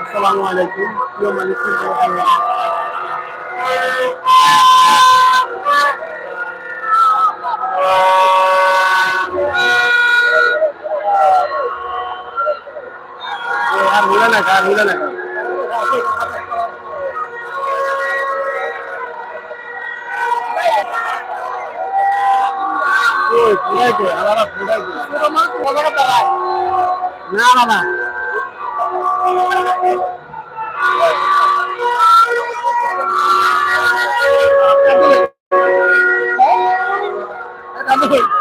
আসসালামু আলাইকুম। প্রিয় আর হলো না আর হলো না। ওই পুরাই কই আলাদা পুরাই কই না না না আসসালামু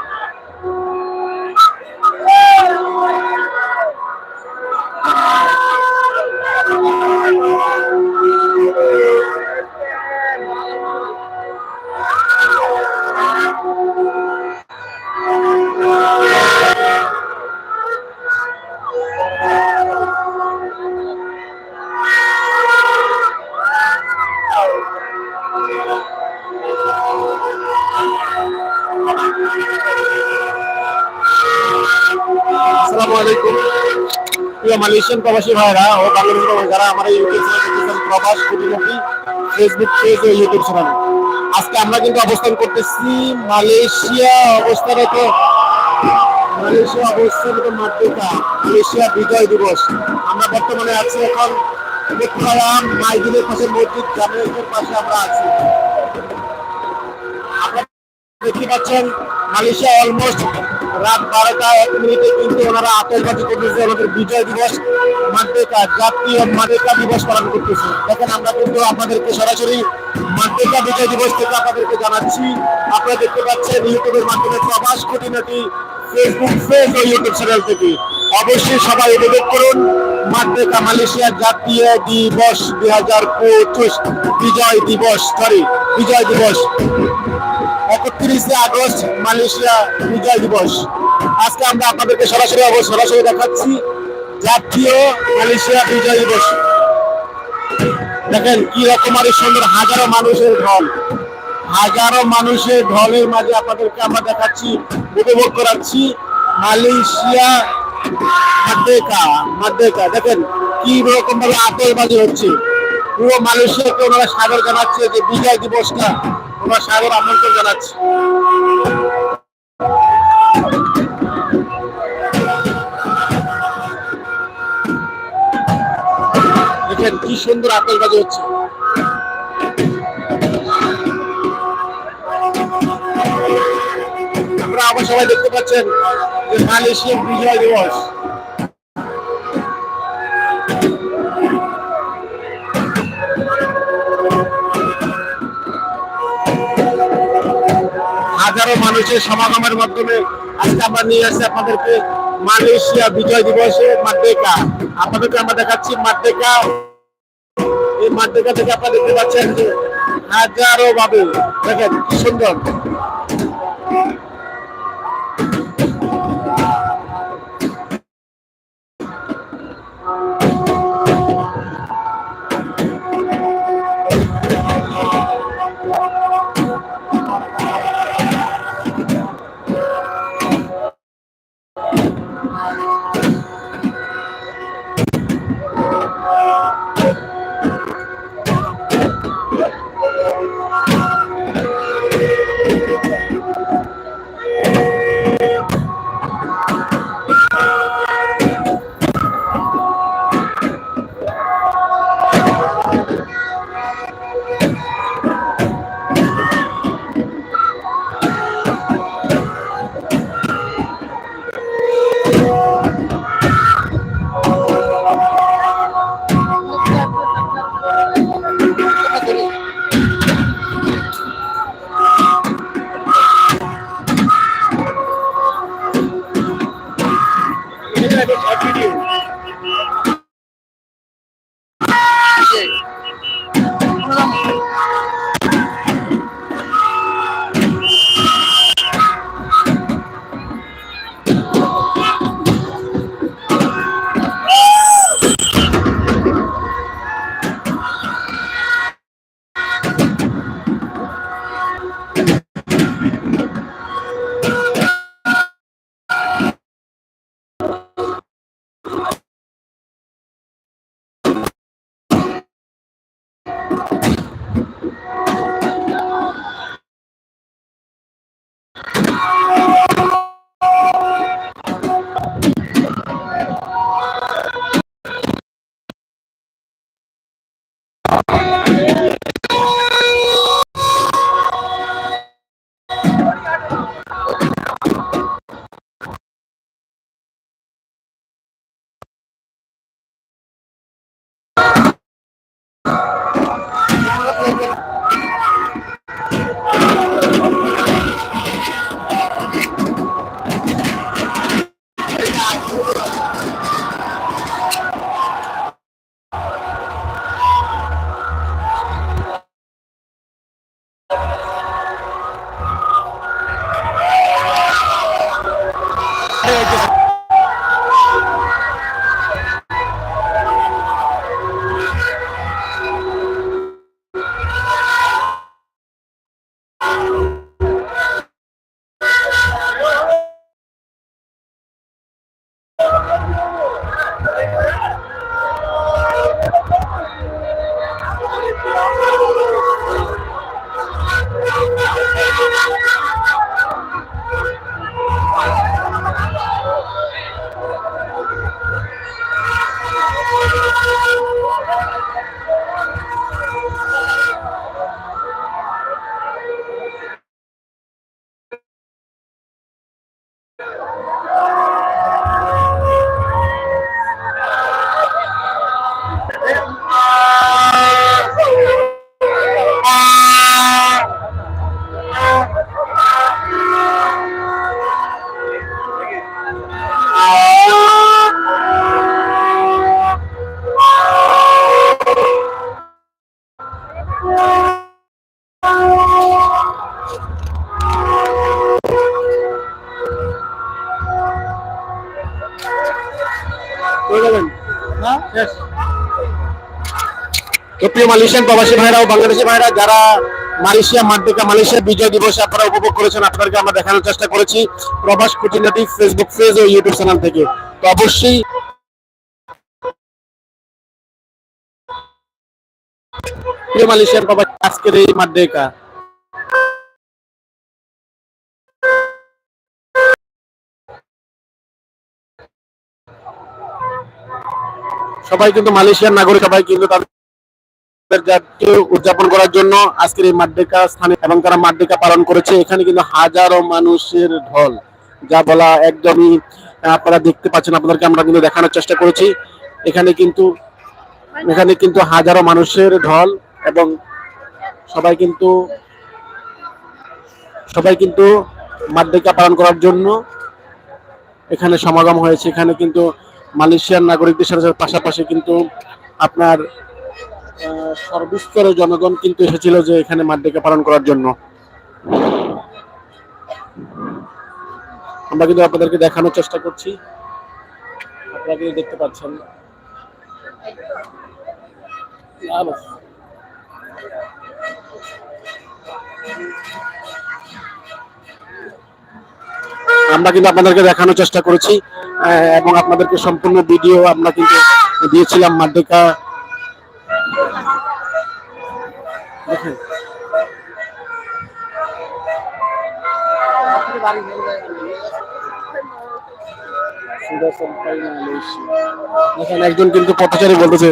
প্রিয় মালয়েশিয়ান প্রবাসী ভাইরা ও বাংলাদেশ যারা আমার ইউটিউব চ্যানেল প্রবাস কুটিমুখী ফেসবুক পেজ ও ইউটিউব চ্যানেল আজকে আমরা কিন্তু অবস্থান করতেছি মালয়েশিয়া অবস্থারত মালয়েশিয়া অবস্থারত মাতৃকা মালয়েশিয়া বিজয় দিবস। আমরা বর্তমানে আছি এখন মাইদিনের পাশে মসজিদ জামিয়াতের পাশে আমরা আছি। দেখতে পাচ্ছেন, মালয়েশিয়া অলমোস্ট রাত বারোটা এক মিনিটে কিন্তু ওনারা আতঙ্কবাদী করতেছে আমাদের বিজয় দিবস মাদ্রেকা জাতীয় মাদ্রেকা দিবস পালন করতেছে। দেখেন আমরা কিন্তু আপনাদেরকে সরাসরি মাদ্রেকা বিজয় দিবস থেকে আপনাদেরকে জানাচ্ছি। আপনারা দেখতে পাচ্ছেন ইউটিউবের মাধ্যমে প্রবাস খুঁটিনাটি ফেসবুক পেজ ও ইউটিউব চ্যানেল থেকে। অবশ্যই সবাই উপভোগ করুন। মাদ্রেকা মালয়েশিয়ার জাতীয় দিবস দুই হাজার পঁচিশ বিজয় দিবস সরি বিজয় দিবস। একত্রিশে আগস্ট মালয়েশিয়া বিজয় দিবস। আজকে আমরা আপনাদেরকে সরাসরি সরাসরি দেখাচ্ছি জাতীয় মালয়েশিয়া বিজয় দিবস। দেখেন কি রকমারি সুন্দর, হাজারো মানুষের ঢল। হাজারো মানুষের ঢলের মাঝে আপনাদেরকে আমরা দেখাচ্ছি, উপভোগ করাচ্ছি মালয়েশিয়া মাদ্রেকা মাদ্রেকা দেখেন কি রকম ভাবে আতশবাজি হচ্ছে। পুরো মালয়েশিয়াকে ওনারা সাগর জানাচ্ছে যে বিজয় দিবসটা ওনারা সাগর আমন্ত্রণ জানাচ্ছে। দেখেন কি সুন্দর আতশবাজি হচ্ছে। আমরা সবাই দেখতে পাচ্ছেন যে মালয়েশিয়ার বিজয় দিবস। হাজারো মানুষের সমাগমের মাধ্যমে আজকে আমরা নিয়ে আসছি আপনাদেরকে মালয়েশিয়া বিজয় দিবসে মাদ্রেকা আপনাদেরকে আমরা দেখাচ্ছি মাদ্রেকা এই মাদ্রেকা থেকে আপনারা দেখতে পাচ্ছেন যে হাজারো ভাবে দেখেন, কি সুন্দর। Yeah. তো প্রিয় মালয়েশিয়ান প্রবাসী ভাইরা ও বাংলাদেশি ভাইরা, যারা মালয়েশিয়া মাদ্রিকা মালয়েশিয়া বিজয় দিবস আপনারা উপভোগ করেছেন, আপনাদেরকে আমরা দেখানোর চেষ্টা করেছি প্রবাস খুঁটিনাটি ফেসবুক পেজ ও ইউটিউব চ্যানেল থেকে। তো অবশ্যই প্রিয় মালয়েশিয়ান প্রবাসী, আজকের এই মাদ্রিকা সবাই কিন্তু মালয়েশিয়ার নাগরিক, সবাই কিন্তু তাদের জাতীয় উদযাপন করার জন্য আজকের এই মাড্ডেকা স্থানে এবং তারা মাড্ডেকা পালন করেছে। এখানে কিন্তু হাজারো মানুষের ঢল, যা বলা একদমই আপনারা দেখতে পাচ্ছেন, আপনাদেরকে আমরা কিন্তু দেখানোর চেষ্টা করেছি। এখানে কিন্তু এখানে কিন্তু হাজারো মানুষের ঢল এবং সবাই কিন্তু সবাই কিন্তু মাড্ডেকা পালন করার জন্য এখানে সমাগম হয়েছে। এখানে কিন্তু মালয়েশিয়ার নাগরিকদের সাথে পাশাপাশি কিন্তু আপনার সর্বস্তরের জনগণ কিন্তু এসেছিল যে এখানে মাড্ডেকে পালন করার জন্য আমরা কিন্তু আপনাদেরকে দেখানোর চেষ্টা করছি আপনারা কিন্তু দেখতে পাচ্ছেন। আমরা কিন্তু আপনাদেরকে দেখানোর চেষ্টা করেছি এবং আপনাদেরকে সম্পূর্ণ ভিডিও আমরা কিন্তু দিয়েছিলাম মাদ্রিকা দেখেন সুডা সাম্পাই মালয়েশিয়া দেখেন একজন কিন্তু পথচারী বলতেছে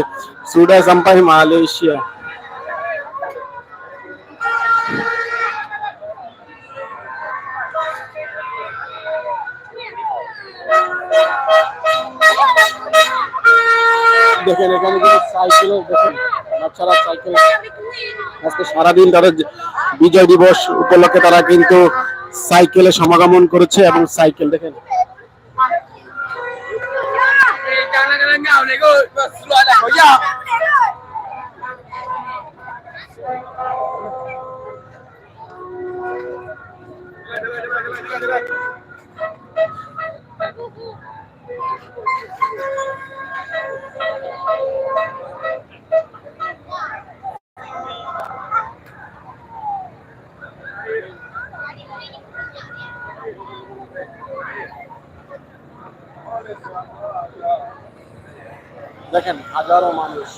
সুডা সাম্পাই মালয়েশিয়া দেখেন এখানে কিন্তু সাইকেল দেখেন বাচ্চারা সাইকেল আজকে সারাদিন তাদের বিজয় দিবস উপলক্ষে তারা কিন্তু সাইকেলে সমাগমন করেছে এবং সাইকেল দেখেন। Jangan jangan দেখেন, হাজারো মানুষ।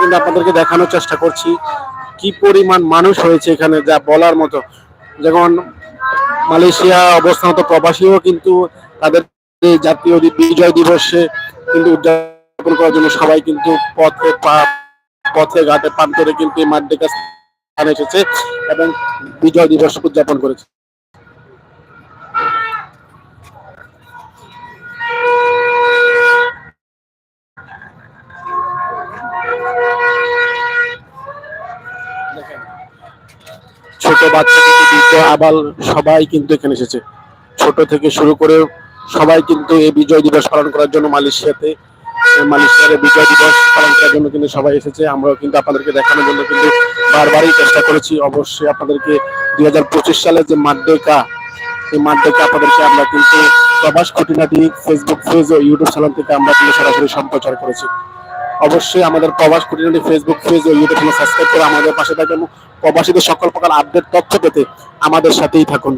কিন্তু আপনাদেরকে দেখানোর চেষ্টা করছি, কি পরিমাণ মানুষ হয়েছে এখানে, যা বলার মতো। যেমন মালয়েশিয়া অবস্থানত প্রবাসীও কিন্তু তাদের জাতীয় বিজয় দিবসে কিন্তু উদযাপন করার জন্য সবাই কিন্তু পথে পথে ঘাটে পান করে কিন্তু এই মাঠ ডেকে এসেছে এবং বিজয় দিবস উদযাপন করেছে। বাচ্চা আবাল সবাই কিন্তু এখানে এসেছে। ছোট থেকে শুরু করে সবাই কিন্তু এই বিজয় দিবস পালন করার জন্য মালয়েশিয়াতে, মালয়েশিয়ার বিজয় দিবস পালন করার জন্য কিন্তু সবাই এসেছে। আমরাও কিন্তু আপনাদেরকে দেখানোর জন্য কিন্তু বারবারই চেষ্টা করেছি। অবশ্যই আপনাদেরকে দুই হাজার পঁচিশ সালে যে মাড্ডেকা এই মাড্ডেকা আপনাদেরকে আমরা কিন্তু প্রবাস খুঁটিনাটি ফেসবুক পেজ ও ইউটিউব চ্যানেল থেকে আমরা কিন্তু সরাসরি সম্প্রচার করেছি। অবশ্যই আমাদের প্রবাস খুঁটিনাটি ফেসবুক পেজ ও ইউটিউব চ্যানেল সাবস্ক্রাইব করে আমাদের পাশে থাকুন। প্রবাসীদের সকল প্রকার আপডেট তথ্য পেতে আমাদের সাথেই থাকুন।